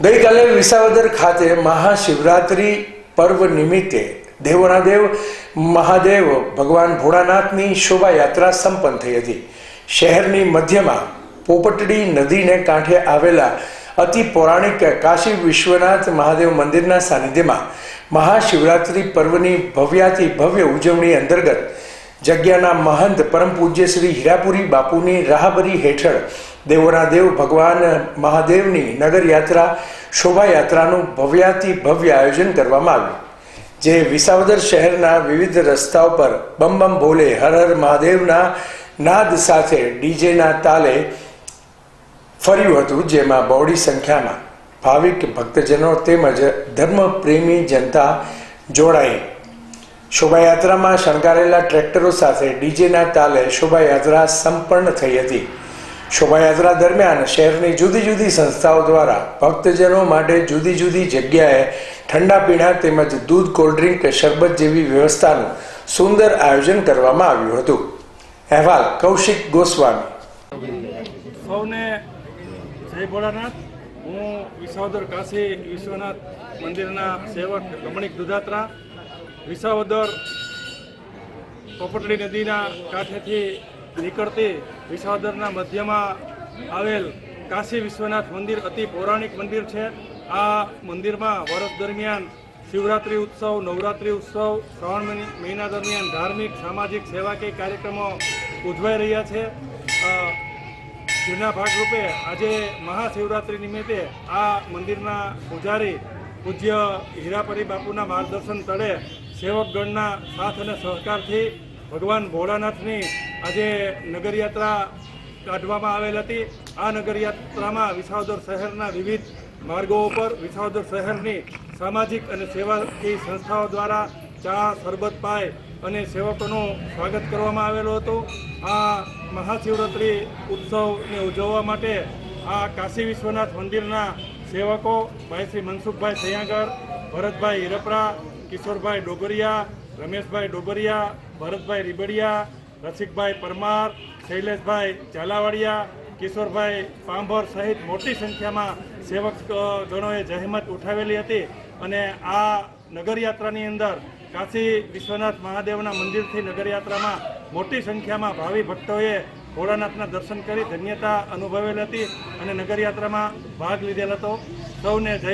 ગઈકાલે વિસાવદર ખાતે મહાશિવરાત્રિ પર્વ નિમિત્તે દેવોના દેવ મહાદેવ ભગવાન ભોળાનાથની શોભાયાત્રા સંપન્ન થઈ હતી. શહેરની મધ્યમાં પોપટડી નદીને કાંઠે આવેલા અતિ પૌરાણિક કાશી વિશ્વનાથ મહાદેવ મંદિરના સાનિધ્યમાં મહાશિવરાત્રિ પર્વની ભવ્યાતિ ભવ્ય ઉજવણી અંતર્ગત જગ્યાના મહંત પરમ પૂજ્ય શ્રી હીરાપુરી બાપુની રાહબરી હેઠળ દેવોના દેવ ભગવાન મહાદેવની નગરયાત્રા શોભાયાત્રાનું ભવ્યાતિ ભવ્ય આયોજન કરવામાં આવ્યું. જે વિસાવદર શહેરના વિવિધ રસ્તાઓ પર બમ બમ ભોલે હર હર મહાદેવના નાદ સાથે ડીજેના તાલે ફર્યું હતું, જેમાં બહોળી સંખ્યામાં ભાવિક ભક્તજનો તેમજ ધર્મપ્રેમી જનતા જોડાઈ શોભાયાત્રામાં શણગારેલા ટ્રેક્ટરો સાથે ડીજેના તાલે શોભાયાત્રા સંપન્ન થઈ હતી. શોભાયાત્રા દરમિયાન શહેરની જુદી જુદી સંસ્થાઓ દ્વારા ભક્તજનો માટે જુદી જુદી જગ્યાએ ઠંડા પીણા તેમજ દૂધ કોલ્ડ્રિંક શરબત જેવી વ્યવસ્થાનું સુંદર આયોજન કરવામાં આવ્યું હતું. અહેવાલ કૌશિક ગોસ્વામી. સૌને જય ભોળાનાથ. હું વિસાવદર કાશી વિશ્વનાથ મંદિરના સેવક રમણીક દુધાત્રા. વિસાવદર પોપટલી નદીના કાંઠેથી નીકળતી વિસાવદરના મધ્યમાં આવેલ કાશી વિશ્વનાથ મંદિર અતિ પૌરાણિક મંદિર છે. આ મંદિરમાં વર્ષ દરમિયાન શિવરાત્રિ ઉત્સવ, નવરાત્રિ ઉત્સવ, શ્રાવણ મહિની- દરમિયાન ધાર્મિક, સામાજિક સેવાકીય કાર્યક્રમો ઉજવાઈ રહ્યા છે. જેના ભાગરૂપે આજે મહાશિવરાત્રિ નિમિત્તે આ મંદિરના પૂજારી પૂજ્ય હીરાપરી બાપુના માર્ગદર્શન તળે સેવકગણના સાથ અને સહકારથી ભગવાન ભોળાનાથની આજે નગરયાત્રા કાઢવામાં આવેલ હતી. આ નગરયાત્રામાં વિસાવદર શહેરના વિવિધ માર્ગો ઉપર વિસાવદર શહેરની સામાજિક અને સેવાકીય સંસ્થાઓ દ્વારા ચા, શરબત, પાય અને સેવકોનું સ્વાગત કરવામાં આવેલું હતું. આ મહાશિવરાત્રિ ઉત્સવને ઉજવવા માટે આ કાશી વિશ્વનાથ મંદિરના સેવકો ભાઈ શ્રી મનસુખભાઈ સૈયાગર, ભરતભાઈ હિરપરા કિશોરભાઈ ડોગરિયા, રમેશભાઈ ડોગરિયા, ભરતભાઈ રીબડિયા, રસિકભાઈ પરમાર, શૈલેષભાઈ ઝાલાવાડિયા, કિશોરભાઈ પાંભર સહિત મોટી સંખ્યામાં સેવક ગણોએ જહેમત ઉઠાવેલી હતી અને આ નગરયાત્રાની અંદર કાશી વિશ્વનાથ મહાદેવના મંદિરથી નગરયાત્રામાં મોટી સંખ્યામાં ભાવિ ભક્તોએ ભોળાનાથના દર્શન કરી ધન્યતા અનુભવેલ હતી અને નગરયાત્રામાં ભાગ લીધેલ હતો. સૌને જય